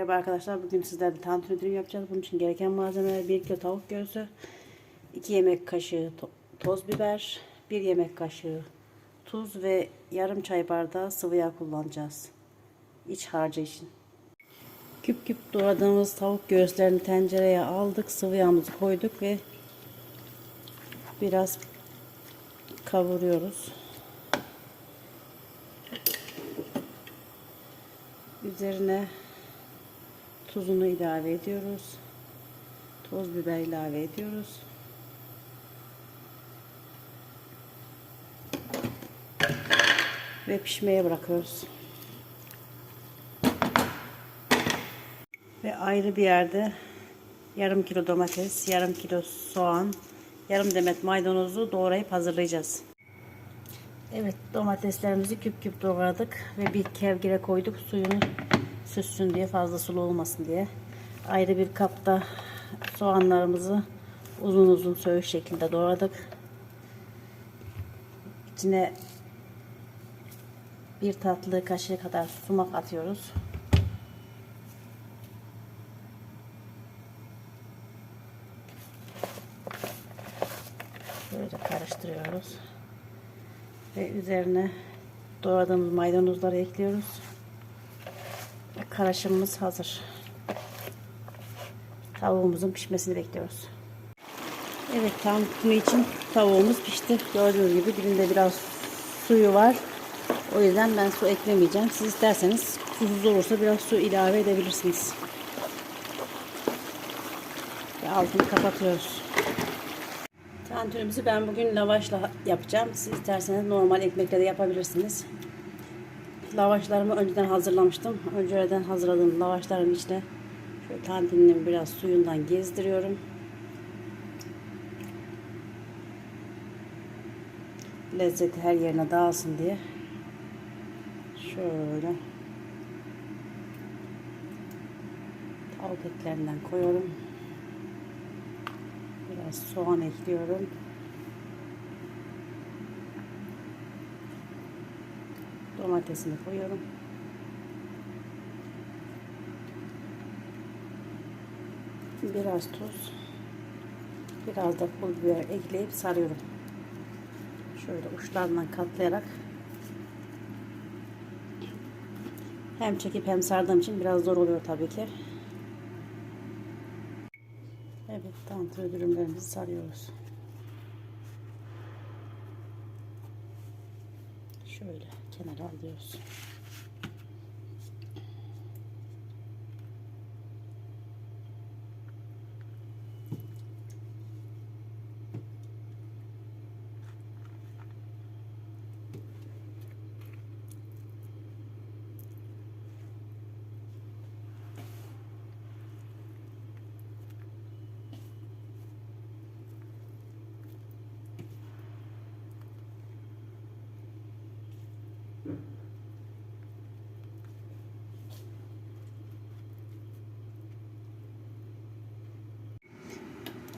Merhaba arkadaşlar. Bugün sizlerle tantuni dürüm yapacağız. Bunun için gereken malzemeler 1 kilo tavuk göğsü, 2 yemek kaşığı to- toz biber, 1 yemek kaşığı tuz ve yarım çay bardağı sıvı yağ kullanacağız. İç harcı için. Küp küp doğradığımız tavuk göğüslerini tencereye aldık. Sıvı yağımızı koyduk ve biraz kavuruyoruz. Üzerine tuzunu ilave ediyoruz. Toz biber ilave ediyoruz. Ve pişmeye bırakıyoruz. Ve ayrı bir yerde yarım kilo domates, yarım kilo soğan, yarım demet maydanozu doğrayıp hazırlayacağız. Evet domateslerimizi küp küp doğradık ve bir kevgire koyduk suyunu süssün diye fazla sulu olmasın diye. Ayrı bir kapta soğanlarımızı uzun uzun söğüş şeklinde doğradık. İçine bir tatlı kaşığı kadar sumak atıyoruz. Böyle karıştırıyoruz. Ve üzerine doğradığımız maydanozları ekliyoruz. Karışımımız hazır. Tavuğumuzun pişmesini bekliyoruz. Evet tantuni için tavuğumuz pişti. Gördüğünüz gibi dibinde biraz suyu var. O yüzden ben su eklemeyeceğim. Siz isterseniz susuz olursa biraz su ilave edebilirsiniz. Ve altını kapatıyoruz. Tantunimizi ben bugün lavaşla yapacağım. Siz isterseniz normal ekmekle de yapabilirsiniz. Lavaşlarımı önceden hazırlamıştım. Önceden hazırladığım lavaşların içine şöyle tantuninin biraz suyundan gezdiriyorum. Lezzeti her yerine dağılsın diye. Şöyle tavuk etlerinden koyuyorum. Biraz soğan ekliyorum. Domatesini koyuyorum. Biraz tuz. Biraz da pul biber ekleyip sarıyorum. Şöyle uçlarından katlayarak hem çekip hem sardığım için biraz zor oluyor tabii ki. Evet, tantuni dürümlerimizi sarıyoruz. Şöyle kenara alıyoruz.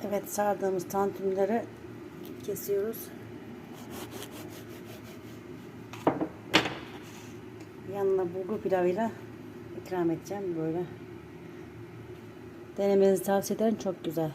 Evet sardığımız tantunileri kesiyoruz. Yanına bulgur pilavıyla ikram edeceğim böyle. Denemenizi tavsiye ederim çok güzel.